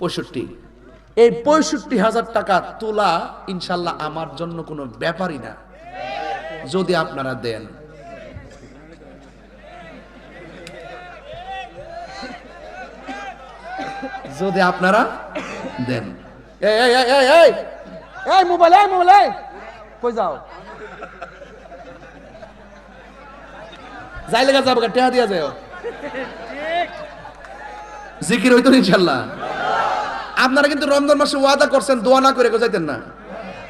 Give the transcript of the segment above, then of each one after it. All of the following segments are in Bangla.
পঁয়ষট্টি। এই পঁয়ষট্টি হাজার টাকা তোলা ইনশাল্লাহ আমার জন্য কোনো ব্যাপারই না। যদি আপনারা দেন। যদি আপনারা দেন। মোবাইল মোবাইল যাই লেগে যাব টেহা দিয়া যায় জিকির হইতো ইনশাল্লাহ আপনারা কিন্তু রমজান মাসে ওয়াদা করছেন দোয়া না করে যাইতেন না।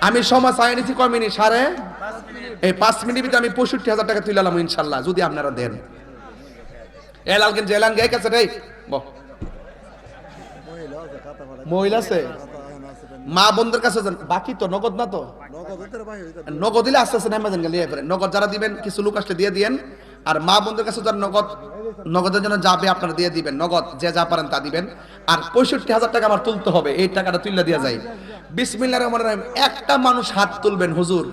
আমি সময় চাই নিচ্ছি কয় মিনিট? সাড়ে এই পাঁচ মিনিট ভিতরে আমি পঁয়ষট্টি হাজার টাকা তুলালাম ইনশাল্লাহ যদি আপনারা দেন। এলাল কিন্তু এলান গে কাছে রে মহিলা আছে? মা বোনদের কাছে যান। বাকি তো নগদ না তো? নগদ দিলে আস্তে আস্তে নেমে যান গেলে নগদ যারা দিবেন কিছু লোক আসলে দিয়ে দিয়েন। আর মা বোনদের কাছে যারা নগদ, নগদের জন্য যাবে আপনারা দিয়ে দিবেন। নগদ যে যা পারেন তা দিবেন। আর পঁয়ষট্টি হাজার টাকা আমার তুলতে হবে, এই টাকাটা তুললে দেওয়া যায় বিসমিল্লাহ রহমান রহিম, একটা মানুষ হাত তুলবেন হুজুর।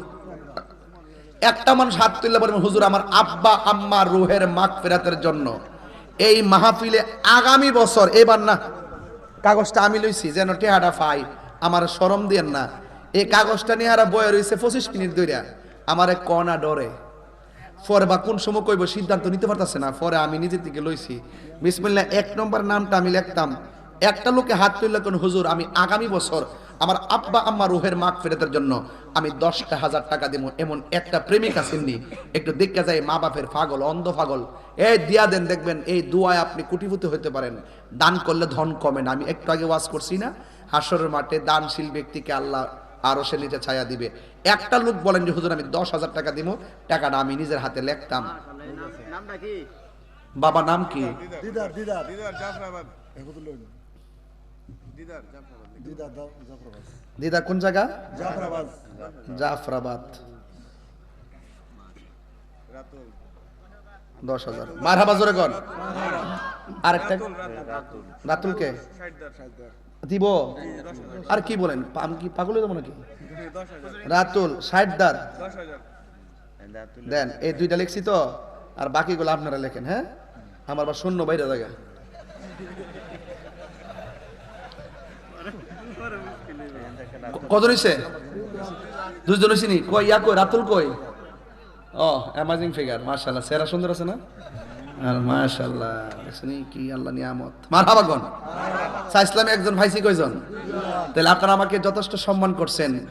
একটা মানুষ হাত তুললে বলবেন, হুজুর, আমার আব্বা, আম্মা রুহের মাগ ফেরাতের জন্য এই মাহফিলে আগামী বছর, এবার না, কাগজটা আমি লইছি, যেন টেহাটা পাই। আমার সরম দিয়েন না। এই কাগজটা নিয়ে আর বয়ে রয়েছে পঁচিশ মিনিট ধরিয়া আমার কনা ডরে। পরে বা কোন সময় কইব, সিদ্ধান্ত নিতে পারতেছে না। পরে আমি নিজে থেকে লইছি। বিসমিল্লাহ, এক নম্বর নামটা আমি লিখতাম। একটা লোকে হাত তুললে কোন হুজুর, আমি আগামী বছর আমার আব্বা, আম্মা রুহের মাগ ফেরতের জন্য আমি দশটা হাজার টাকা দিব এমন একটা প্রেমিকা চিনি একটু দেখতে যায় মা বাপের পাগল, অন্ধ পাগল। এই দিয়া দেন, দেখবেন এই দুয়ায় আপনি কুটিপুতি হতে পারেন। দান করলে ধন কমে না। আমি একটু আগে ওয়াজ করছি না। হাসরের মাঠে দানশীল ব্যক্তিকে আল্লাহ আরও সে নিচে ছায়া দিবে। একটা লোক বলেন যে হুজুর আমি দশ হাজার টাকা দিব টাকাটা আমি নিজের হাতে লিখতাম। নামটা কি? বাবা নাম কি? দিদার দিদার। দিদার জাফরাবাদ। এগুলো লইন দিদার জাফরাবাদ। দিদার দাও জাফরাবাদ। দিদা কোন জায়গা? জাফরাবাদ। জাফরাবাদ। দশ হাজার। মার হাবা জোরে কর আরেকটা রাতুলকে দিব। আর কি বলেন? কি পাগল যাব নাকি? রাতুল দশ হাজার দেন, এই দুইটা লিখছি তো, আর বাকিগুলো আপনারা লেখেন হ্যাঁ? আমার আবার শূন্য বাইরে জায়গা। কত রয়েছে দুজন হয়েছে নি? কই, ইয়া কই, রাতুল কই? ও অ্যামাজিং ফিগার মার্শাল্লাহ সেরা সুন্দর আছে না? আর মার্শাল্লাহ দেখছেন কি আল্লাহ নিয়ামত। মারহাবাগন সা ইসলামে একজন ভাইসি কয়জন? তাহলে আপনারা আমাকে যথেষ্ট সম্মান করছেন।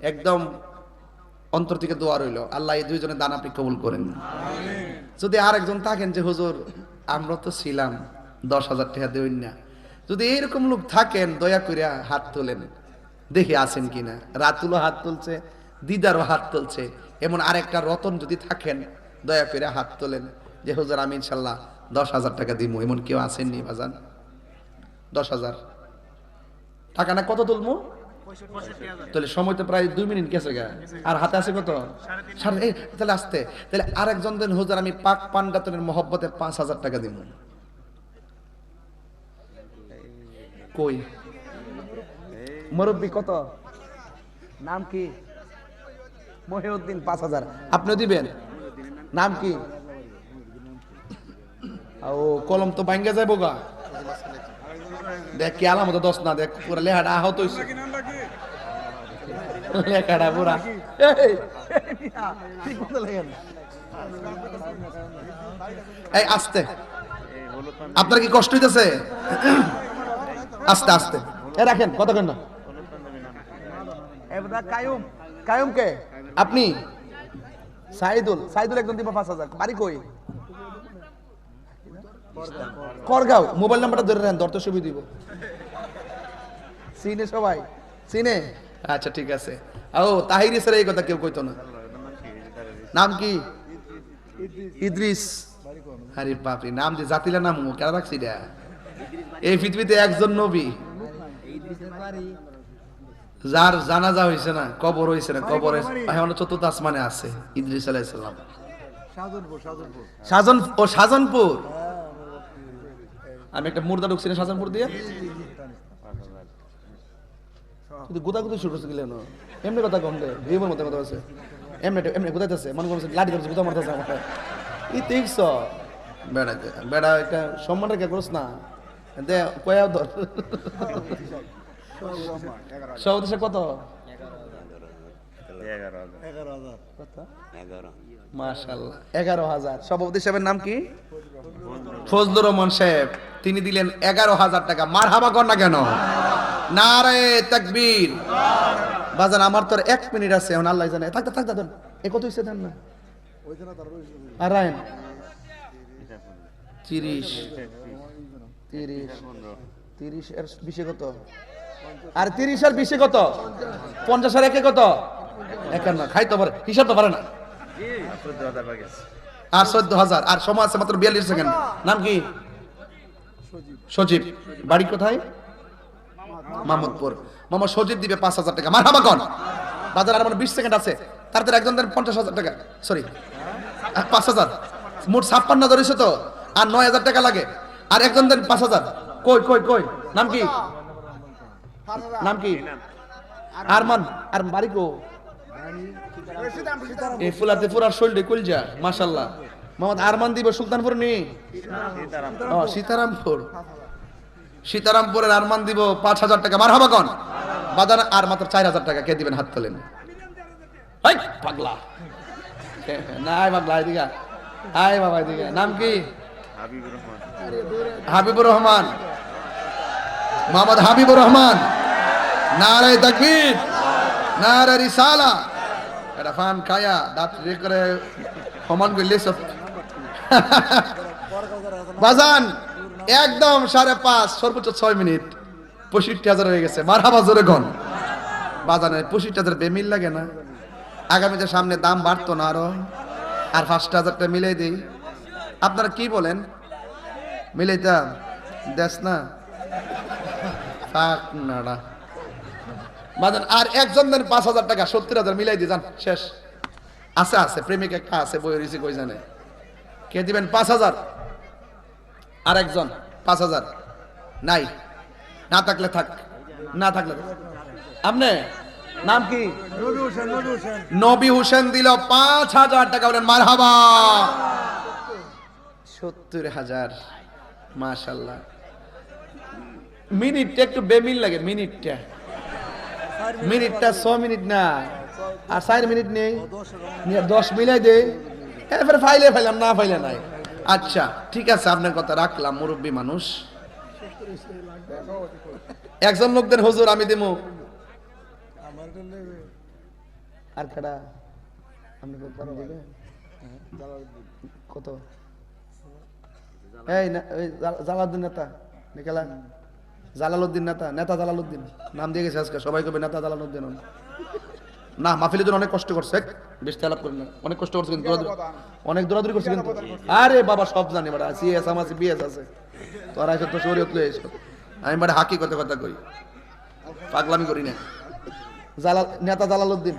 একদম অন্তর থেকে দোয়া রইল। আল্লাহ এই দুইজনের দান আপনি কবুল করেন। যদি আর একজন থাকেন যে, হুজুর, আমরা তো ছিলাম, দশ হাজার টাকা দেবেন না। যদি এইরকম লোক থাকেন, দয়া করিয়া হাত তোলেন। দেখে আসেন কিনা। রাতুলও হাত তুলছে, দিদারও হাত তুলছে। এমন আরেকটা রতন যদি থাকেন, দয়া করে হাত তোলেন। যে, হুজুর, আমি ইনশাল্লাহ দশ হাজার টাকা দিব এমন কেউ আসেননি বাজান দশ হাজার। টাকা না কত তুলবো তাহলে সময় তো প্রায় দুই মিনিট গেছে গা। আর হাতে আছে কত? তাহলে আসতে। তাহলে আরেকজন দিন, হুজুর, আমি পাক পান্ডাতনের মহব্বতে পাঁচ হাজার টাকা দিব কই? মুরব্বী কত? নাম কি? মহিউদ্দিন পাঁচ হাজার। আপনিও দিবেন? নাম কি? ও কলম তো ভাঙ্গে যাব গা দেখ কি আলামত দশ না দেখ পুরা লেহাটা আহত কি লেখাটা পুরা। এই, আস্তে। আপনার কি কষ্ট হইতেছে? আস্তে আস্তে। এ রাখেন এবার কায়ুম কায়ুম কে আপনি? সাইদুল সাইদুল একজন দিব পাঁচ হাজার। বাড়ি কই? করগাঁও মোবাইল নাম্বারটা ধরে নেন দরতে সুবিধা দিব। চিনে সবাই চিনে? আচ্ছা ঠিক আছে। ও তাহিরি স্যার এই কথা কেউ কইতো না। নাম কি? ইদ্রিস। আরে বাপরে নাম যে জাতিলা নাম ও কেন রাখছি রে এই পৃথিবীতে একজন নবী। যার জানাজা হয়েছে না কবর হয়েছে না কবর চতুর্থ আসমানে আছে ইদ্রিস আলাইসাল্লাম সাজনপুর সাজনপুর। সাজন ও সাজনপুর? আমি একটা মুর্দা ঢুকছি না সাজনপুর দিয়ে? কিন্তু গুদাগুদি শুরু করছে গেলেন এমনি কথা কম দে ভিমের মতো কথা আছে এমনি এমনি গুদাইতেছে মন করছে লাঠি ধরছে গুদা মারতেছে আমার ই দেখছ বেড়া বেড়া একটা সম্মান রেখে করছ না। দে কয়া ধর। সাহেব কত? এগারো হাজার। কত? মাশাল্লাহ এগারো হাজার। সভাপতি সাহেবের নাম কি? ফজলুর রহমান সাহেব তিনি দিলেন এগারো হাজার টাকা। মার হাবা কর না কেন? নারে তাকবীর। বাজান আমার তোর এক মিনিট আছে এখন আল্লাহ জানে। থাকতে থাকতে দেন এ কত হইছে দেন না? আর রায়ন? তিরিশ। তিরিশ। তিরিশ আর বিশে কত? আর তিরিশ আর বিশে কত? পঞ্চাশ আর একে কত? একান্ন খাই তো পারে হিসাব তো পারে না। আর চোদ্দ হাজার আর সময় আছে মাত্র বিয়াল্লিশ সেকেন্ড। নাম কি? সজীব। বাড়ি কোথায়? মাহমুদপুর মামা সজীব দিবে পাঁচ হাজার টাকা। মার হাবাকন বাজার আর মানে বিশ সেকেন্ড আছে। তাড়াতাড়ি একজন দেন পঞ্চাশ হাজার টাকা। সরি। পাঁচ হাজার। মোট ছাপ্পান্ন ধরেছে তো। আর নয় হাজার টাকা লাগে। আর একজন দেন পাঁচ হাজার। কই কই কই? নাম কি? নাম কি? আরমান। আর বাড়ি কো? এই ফুলাতে পুরার শৈল কলজা মাশাল্লাহ মোহাম্মদ আরমান দিব সুলতানপুর নি? সীতারামপুর। সীতারামপুরের আরমান দিব পাঁচ হাজার টাকা। মার হবা কন? বাজার আর মাত্র চার হাজার টাকা। কে দিবেন হাত তোলেন? পাগলা। না পাগলা এদিকে আয় বাবা এদিকে নাম কি? হাবিবুর রহমান। মোহাম্মদ হাবিবুর রহমান। নারে তাকবীর। নারে রিসালা। এটা ফান খায়া দাঁত করে সমান করলে সব বাজান, একদম সাড়ে পাঁচ, সর্বোচ্চ ছয় মিনিট। পঁয়ষট্টি হাজার হয়ে গেছে। মার হাবা জোরে গন বাজানে পঁয়ষট্টি হাজার বেমিল লাগে না। আগামীতে সামনে দাম বাড়তো না আরও। আর পাঁচটা হাজারটা মিলাই দিই। আপনারা কি বলেন? মিলাইতাম দেশ না? থাক, নাড়া। বাজান আর একজন দেন পাঁচ হাজার টাকা সত্তর হাজার মিলাই দিয়ে যান শেষ। আছে আছে প্রেমিক একটা আছে বই রয়েছে কই জানে কে দিবেন? পাঁচ হাজার। আর একজন পাঁচ হাজার। নাই। না থাকলে থাক। না থাকলে আপনি? নাম কি? নবী হোসেন দিল পাঁচ হাজার টাকা বলেন মার হাবা সত্তর হাজার। মাশাল্লাহ মিনিটটা একটু বেমিল লাগে মিনিটটা। মিনিটটা ছ মিনিট না, আর চার মিনিট নেই। দশ মিলাই দে। এরপরে ফাইলে ফাইলাম, না ফাইলে নাই। আচ্ছা ঠিক আছে, আপনার কথা রাখলাম, মুরব্বী মানুষ। একজন লোকদের হুজুর, আমি দেবো আর কাটা আপনি কত? এই না নেতা, নিকালা। জালালউদ্দিন নেতা নেতা জালালউদ্দিন। নাম দিয়ে গেছে আজকে, সবাই কবে নেতা জালালউদ্দিন। না, মাহফিলের জন্য অনেক কষ্ট করছে বেশি তেলাপ করেন না। অনেক কষ্ট করছে কিন্তু অনেক দৌড়াদৌড়ি করছে কিন্তু। আরে বাবা, সব জানি বাড়া সিএস আমার বিএস আছে। তোরা এসে তো শরীয়ত লয়ে এসো। আমি বাড়া হাকি কথা কথা কই। পাগলামি করি না। জালাল, নেতা জালালউদ্দিন।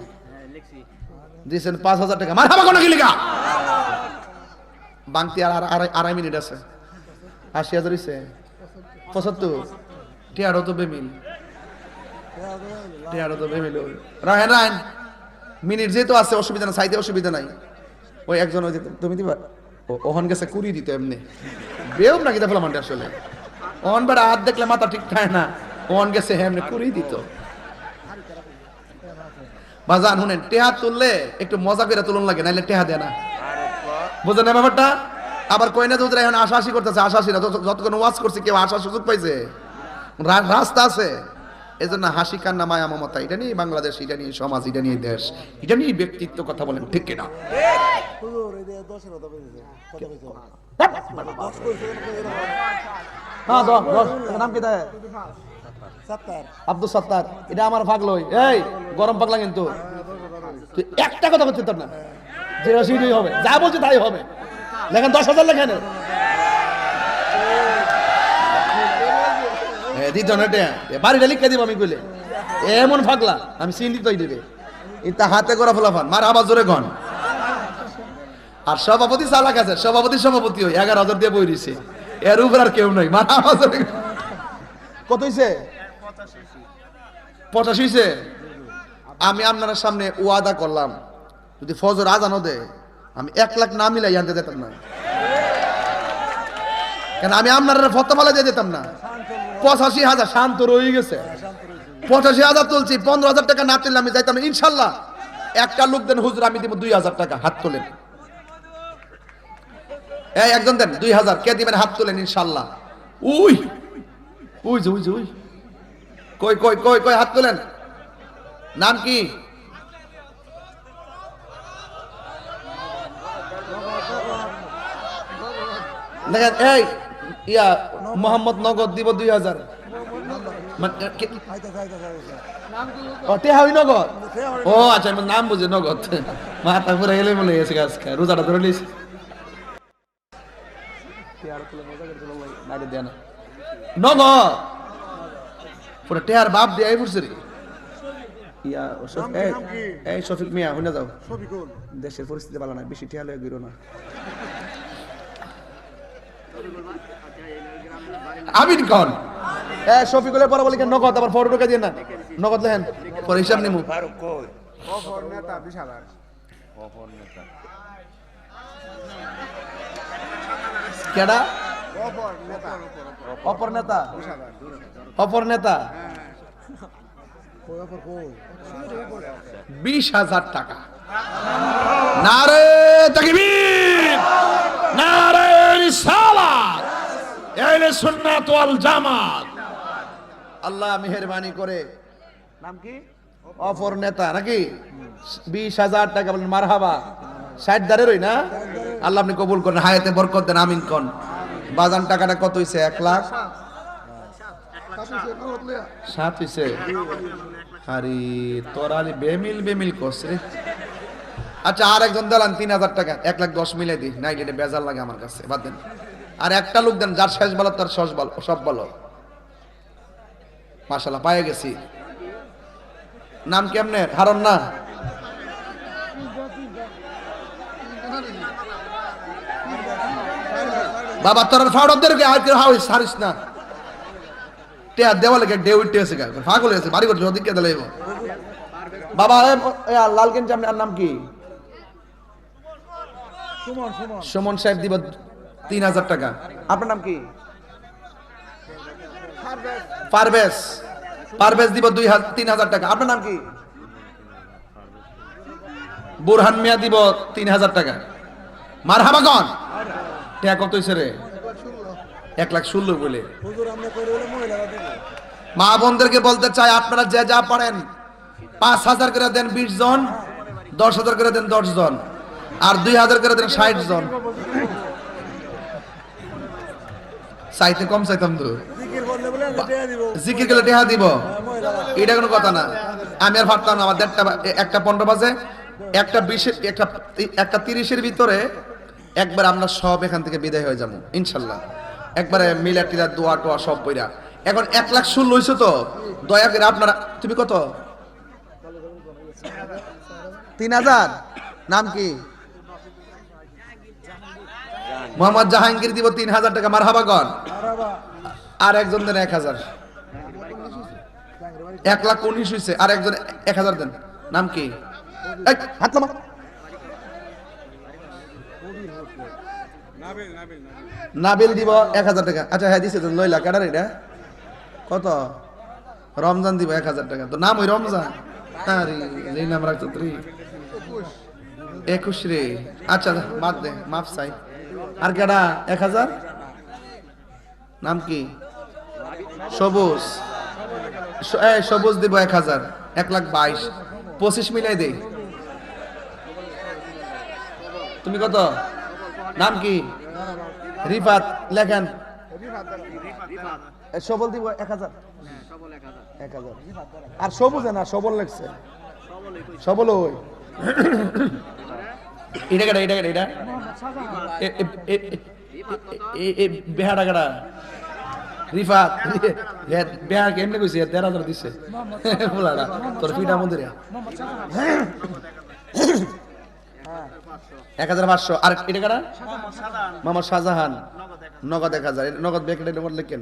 দিয়েছেন পাঁচ হাজার টাকা। মার হাবা কোনো গিলিগা বাংতি আর আড়াই মিনিট আছে। আশি হাজার পঁচাত্তর। টিয়ারও তো বেমিল টিয়ারও তো বেমিল মিনিট যেহেতু আছে, অসুবিধা না সাইতে অসুবিধা নাই। ওই একজন ওই তুমি দিবা? ওহন গেছে কুড়ি দিত এমনি। বেও না কিতা ফেলাম আসলে। ওহন হাত দেখলে মাথা ঠিক থাকে না। ওহন গেছে এমনি কুড়ি দিত। বাজান, শুনেন, টেহা তুললে একটু মজা করে তুলন লাগে, নাইলে টেহা দেয় না। বুঝলেন না ব্যাপারটা? আবার কইনা দুধরা এখন আশাশি করতেছে আশাশি না, যত- যতক্ষণ ওয়াজ করছে, কেউ আশা সুযোগ পাইছে। রাস্তা আছে। এই জন্য হাসি, কান্না, মায়া, মমতা, এটা নিয়ে বাংলাদেশ, এটা নিয়ে সমাজ, এটা নিয়ে দেশ, এটা নিয়ে ব্যক্তিত্ব কথা বলেন, ঠিক কিনা? হ্যাঁ আব্দুল সত্তার। এটা আমার ভাগলই। এই, গরম পাগলা কিন্তু। একটা কথা বলতে না। যে সেটাই হবে, যা বলছে তাই হবে। লেখেন দশ হাজার লেখেন। এমন ফাগলা, আমি চিনি তৈ দিবে। এটা হাতে করা ফলাফান মার আবার জোরে গন আর সভাপতি চালাক আছে, সভাপতি সভাপতি ওই এগারো হাজার দিয়ে বই দিছে। এর উপর আর কেউ নাই, মার আবার জোরে কত হইছে? পঁচাশি হইছে? আমি আপনার সামনে ওয়াদা করলাম, যদি ফজর আজানো দে আমি এক লাখ না মিলাই আনতে যেতাম না। কেন আমি আপনার ফটো ফালা দিয়ে দিতাম না? পঁচাশি হাজার, শান্ত রয়ে গেছে। পঁচাশি হাজার তুলছি, পনেরো হাজার টাকা না তুললে আমি যাইতাম। ইনশাল্লাহ। একটা লোক দেন, হুজুর, আমি দিব দুই হাজার টাকা, হাত তোলেন। এই, একজন দেন, দুই হাজার, কে দিবেন, হাত তোলেন, ইনশাল্লাহ। উই উই যে উই যে, উই। কই কই কই কই, হাত তোলেন। নাম কি? দেখেন, এই ইয়া মোহাম্মদ নগদ দিব দুই হাজার। নগদ? ও আচ্ছা নাম বুঝি নগদ। মাথা পুরো এলে মনে গেছে আজকে রোজাটা ধরে লিস নগদ! পুরো টেহার বাপ দিয়ে আই পড়ছে রে। ইয়া এই, শফিক মিয়া হইনা যাও। শফিকুল দেশের পরিস্থিতি ভালো না বেশি টেহা লয়ে গিরো না। আমিন কন এ, শফিকুলের পরে বলি নগদ, আবার ফটো ঢুকে দিয়ে না। নগদ লেহেন পরে হিসাব নিমু। কেডা? অপর নেতা। অপর নেতা। বিশ হাজার টাকা। নারে তাকবীর, নারে রিসালাত। এলে সুন্নাত ওয়াল জামাত। আল্লাহ মেহেরবানি করে। নাম কি? অপর নেতা নাকি? বিশ হাজার টাকা বলেন মারহাবা। ষাট দারের ওই না? আল্লাহ আপনি কবুল করেন হায়াতে বরকত দেন আমিন কন। বাজান টাকাটা কত হইছে? এক লাখ? সাত হইছে আরে তোরা আলি বেমিল বেমিল করছ রে। আচ্ছা আর একজন দিলাম তিন হাজার টাকা। এক লাখ দশ মিলে দি নাই এটা বেজার লাগে আমার কাছে বাদ দেন। আর একটা লোক দেন যার শেষ বলো তার শেষ বলো সব বলো মাশাল্লাহ পায়ে গেছি। নাম কেমনে হারন না? বাবা তোর ফাউডারদের আর কেউ হাউস হারিস না। টেয়া দেওয়ালে গে ডেউ উঠতে এসে গেল পাগল হয়েছে বাড়ি করছে ওদিকে দিলে বাবা এ, এ, লাল গেঞ্জি আপনার নাম কি? সুমন সুমন। সুমন সাহেব দিব তিন হাজার টাকা। আপনার নাম কি? পারভেজ। পারভেজ দিব দুই তিন হাজার টাকা। আপনার নাম কি? বুরহান মিয়া দিব তিন হাজার টাকা। মার হাবাগন টাকা কত হয়েছে রে? এক লাখ ষোলো বলে। মা বোনদেরকে বলতে চাই আপনারা যে যা পারেন পাঁচ হাজার করে দেন বিশ জন দশ হাজার করে দেন দশ জন আর দুই হাজার করে দেন ষাট জন। চাইতে কম চাইতাম তো। জিকির করলে টেহা দিব। এটা কোনো কথা না। আমি আর ভাবতাম না আমার দেড়টা একটা পনেরো বাজে একটা বিশের একটা একটা তিরিশের ভিতরে একবার আমরা সব এখান থেকে বিদায় হয়ে যাব ইনশাল্লাহ। একবারে মিলা টিলা দোয়া টোয়া সব বইরা এখন এক লাখ ষোলো হয়েছে তো দয়া করে আপনারা তুমি কত? তিন হাজার? নাম কি? মোহাম্মদ জাহাঙ্গীর দিব তিন হাজার টাকা মার হাবাগন আরাবা আর একজন দেন এক হাজার। এক লাখ উনিশ হয়েছে আর একজন এক হাজার দেন। নাম কি? নাবিল দিব এক হাজার টাকা। আচ্ছা হ্যাঁ দিছে লইলা কাটার এটা। কত? রমজান দিব এক হাজার টাকা। তো নাম ওই রমজান। নাম রাখছো একুশ রে। আচ্ছা বাদ দে মাফ চাই। আর কেডা? এক হাজার? নাম কি? সবুজ। সবুজ দিব এক হাজার। এক লাখ বাইশ। পঁচিশ মিলাই দে। তুমি কত? নাম কি? রিফাত। লেখেন। সবল দিব এক হাজার। এক হাজার। আর সবুজে না, সবল লেখছে। সবল ওই। এটা কেটা এটা কেটা এটা? বেহাটা কেটা মন্দিরে এক হাজার আর এটা শাহজাহান। নগদ এক হাজার। নগদ ব্যাকেটে নগদ লেখেন।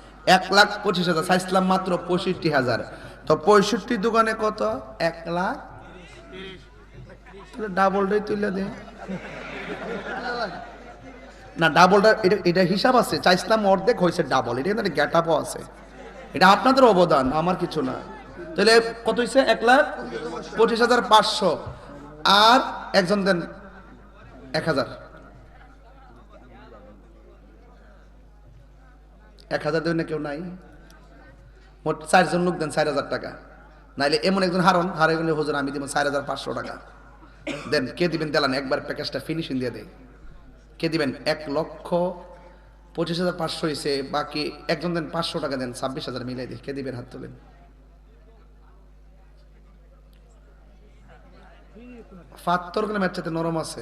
এক লাখ পঁচিশ হাজার চাইছিলাম মাত্র পঁয়ষট্টি হাজার। তো পঁয়ষট্টি দোকানে কত? এক লাখ? ডাবলটাই তুলে দে। না, ডাবলটা, এটা এটা হিসাব আছে। চাইছিলাম অর্ধেক হয়েছে ডাবল। এটা কিন্তু গ্যাট আপও আছে। এটা আপনাদের অবদান, আমার কিছু না। তাহলে কত হয়েছে? এক লাখ পঁচিশ হাজার পাঁচশো। আর একজন দেন এক হাজার। এক হাজার দেবেন না কেউ? নাই। মোট চারজন লোক দেন চার হাজার টাকা। নাইলে এমন একজন হারন হারে গেলে হুজুর আমি দিব চার হাজার পাঁচশো টাকা। দেন, কে দিবেন দেলান? একবার প্যাকেজটা ফিনিশিং দিয়ে দেয় কে দিবেন? এক লক্ষ পঁচিশ হাজার পাঁচশো হয়েছে বাকি একজন দেন পাঁচশো টাকা দেন, ছাব্বিশ হাজার মিলাই দিই। কে দিবেন? হাত তোলেন। ফাত্তর করে ম্যাচটাতে নরম আছে।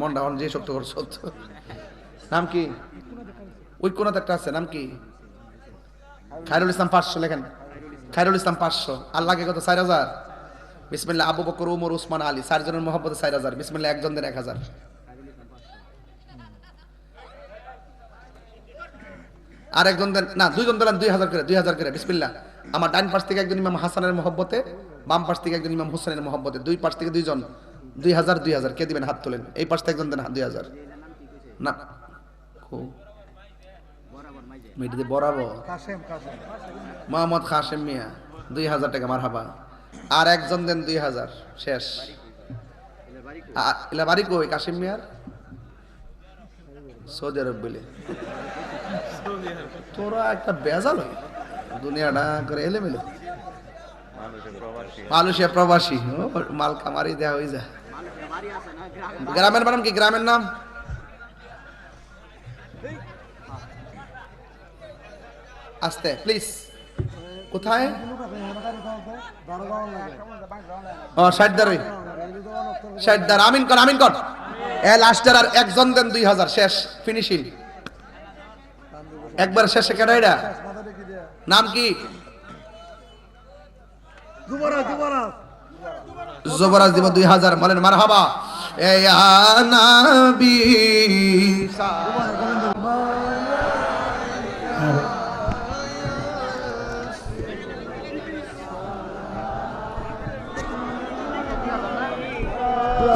মনটা যে শক্ত করছ নাম কি? ওই কোনাতে একটা আছে, নাম কি? খায়রুল ইসলাম পাঁচশো লেখেন। খায়রুল ইসলাম পাঁচশো। আর লাগে কত? চার হাজার। বিসমিল্লা আবু বকর, উমর, উসমান, আলী। চারজনের মহব্বতে চার হাজার। বিসমিল্লা একজন দেন এক হাজার। আর একজন দেন না, দুইজন দিলেন দুই হাজার করে, দুই হাজার করে। বিসমিল্লা আমার ডান পাশ থেকে একজন ইমাম হাসানের মহব্বতে, বাম পাশ থেকে একজন ইমাম হোসেনের মহব্বতে। দুই পাশ থেকে দুইজন। দুই হাজার দুই হাজার। কে দিবেন হাত তোলেন? এই পাশ থেকে একজন দেন, দুই হাজার। না। খুব মিটিতে বরাবর। কাশেম কাশেম মোহাম্মদ খাসেম মিয়া দুই হাজার টাকা মার হাবা আর একজন দেন দুই হাজার শেষ। এলা বাড়ি কই কাশিম মিয়ার? সৌদি আরব বলে। তোরা একটা বেজাল হই। দুনিয়াটা করে এলে মেলে মালয়েশিয়া প্রবাসী। ও, মাল কামারি দেওয়া হয়ে যায় গ্রামের নাম কি? গ্রামের নাম? আস্তে প্লিজ কোথায়? ও ষাটদার ষাটদার আমিন কর আমিন কর। এ লাস্টার আর একজন দেন দুই হাজার শেষ ফিনিশিং একবার শেষে কেন নাম কি? যুবরাজ যুবরাজ। দিব দুই হাজার বলেন মার হাবা এ নাবি।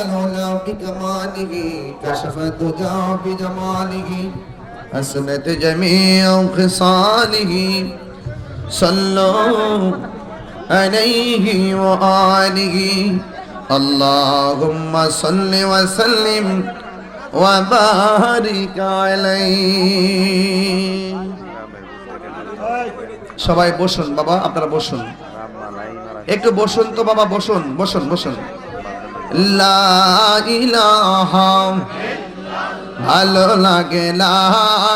العلا بكماله كشف الدجى بجماله حسنت جميع خصاله صلوا عليه وآله اللهم صل وسلم وبارك عليه সবাই বসুন বাবা আপনারা বসুন একটু বসুন তো বাবা বসুন বসুন বসুন লা ইলাহা ভালো লাগে না